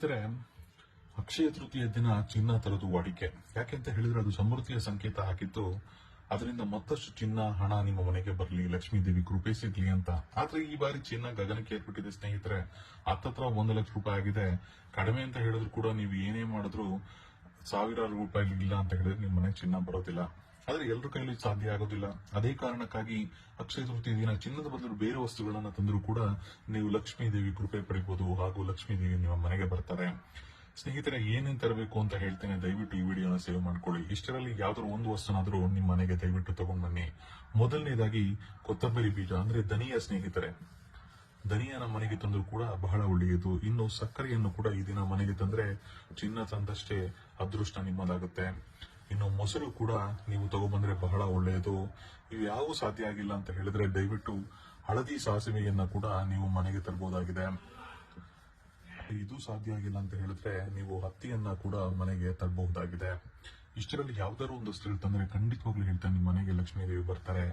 ಸ್ನೇಹಿತರೆ, ಅಕ್ಷಯ ತೃತೀಯ ದಿನ ಚಿನ್ನ ತರದು ವಾಡಿಕೆ. ಯಾಕೆಂತ ಹೇಳಿದ್ರೆ ಅದು ಸಮೃದ್ಧಿಯ ಸಂಕೇತ ಹಾಕಿತ್ತು. ಅದರಿಂದ ಮತ್ತಷ್ಟು ಚಿನ್ನ, ಹಣ ನಿಮ್ಮ ಮನೆಗೆ ಬರಲಿ ಲಕ್ಷ್ಮೀ ದೇವಿ ಕೃಪೆ ಸಿಗ್ಲಿ ಅಂತ. ಆದ್ರೆ ಈ ಬಾರಿ ಚಿನ್ನ ಗಗನಕ್ಕೆ ಏರ್ಬಿಟ್ಟಿದೆ ಸ್ನೇಹಿತರೆ. ಹತ್ತತ್ರ ಒಂದು ಲಕ್ಷ ರೂಪಾಯಿ ಆಗಿದೆ. ಕಡಿಮೆ ಅಂತ ಹೇಳಿದ್ರು ಕೂಡ ನೀವು ಏನೇ ಮಾಡಿದ್ರು ಸಾವಿರಾರು ರೂಪಾಯಿ ಇಲ್ಲ ಅಂತ ಹೇಳಿದ್ರೆ ನಿಮ್ಮ ಮನೆಗೆ ಚಿನ್ನ ಬರೋದಿಲ್ಲ. ಆದ್ರೆ ಎಲ್ಲರ ಕೈಲಿ ಸಾಧ್ಯ ಆಗೋದಿಲ್ಲ. ಅದೇ ಕಾರಣಕ್ಕಾಗಿ ಅಕ್ಷಯ ತೃತೀಯ ದಿನ ಚಿನ್ನದ ಬದಲು ಬೇರೆ ವಸ್ತುಗಳನ್ನ ತಂದರೂ ಕೂಡ ನೀವು ಲಕ್ಷ್ಮೀ ದೇವಿ ಕೃಪೆ ಪಡಿಬಹುದು ಹಾಗೂ ಲಕ್ಷ್ಮೀ ದೇವಿ ನಿಮ್ಮ ಮನೆಗೆ ಬರ್ತಾರೆ. ಸ್ನೇಹಿತರೆ, ಏನೇನ್ ತರಬೇಕು ಅಂತ ಹೇಳ್ತೇನೆ, ದಯವಿಟ್ಟು ಈ ವಿಡಿಯೋನ ಸೇವ್ ಮಾಡ್ಕೊಳ್ಳಿ. ಇಷ್ಟರಲ್ಲಿ ಯಾವ್ದಾದ್ರು ಒಂದು ವಸ್ತುನಾದ್ರೂ ನಿಮ್ಮ ಮನೆಗೆ ದಯವಿಟ್ಟು ತಗೊಂಡ್ ಬನ್ನಿ. ಮೊದಲನೇದಾಗಿ ಕೊತ್ತಂಬರಿ ಬೀಜ, ಅಂದ್ರೆ ಧನಿಯ ಸ್ನೇಹಿತರೆ. ದನಿಯ ನಮ್ಮ ಮನೆಗೆ ತಂದ್ರೂ ಕೂಡ ಬಹಳ ಒಳ್ಳೆಯದು. ಇನ್ನು ಸಕ್ಕರೆಯನ್ನು ಕೂಡ ಈ ದಿನ ಮನೆಗೆ ತಂದ್ರೆ ಚಿನ್ನ ತಂದಷ್ಟೇ ಅದೃಷ್ಟ ನಿಮ್ಮದಾಗುತ್ತೆ. ಇನ್ನು ಮೊಸರು ಕೂಡ ನೀವು ತಗೊಬಂದ್ರೆ ಬಹಳ ಒಳ್ಳೆಯದು. ಇವು ಯಾವೂ ಸಾಧ್ಯ ಆಗಿಲ್ಲ ಅಂತ ಹೇಳಿದ್ರೆ ದಯವಿಟ್ಟು ಹಳದಿ ಸಾಸಿವೆಯನ್ನ ಕೂಡ ನೀವು ಮನೆಗೆ ತರಬಹುದಾಗಿದೆ ಇದು ಸಾಧ್ಯ ಆಗಿಲ್ಲ ಅಂತ ಹೇಳಿದ್ರೆ ನೀವು ಹತ್ತಿಯನ್ನ ಕೂಡ ಮನೆಗೆ ತರಬಹುದಾಗಿದೆ. ಇಷ್ಟರಲ್ಲಿ ಯಾವ್ದಾದ್ರು ಒಂದು ಸ್ಥಳ ತಂದ್ರೆ ಖಂಡಿತವಾಗ್ಲೂ ಹೇಳ್ತಾನೆ, ನಿಮ್ಮ ಮನೆಗೆ ಲಕ್ಷ್ಮೀ ದೇವಿ ಬರ್ತಾರೆ.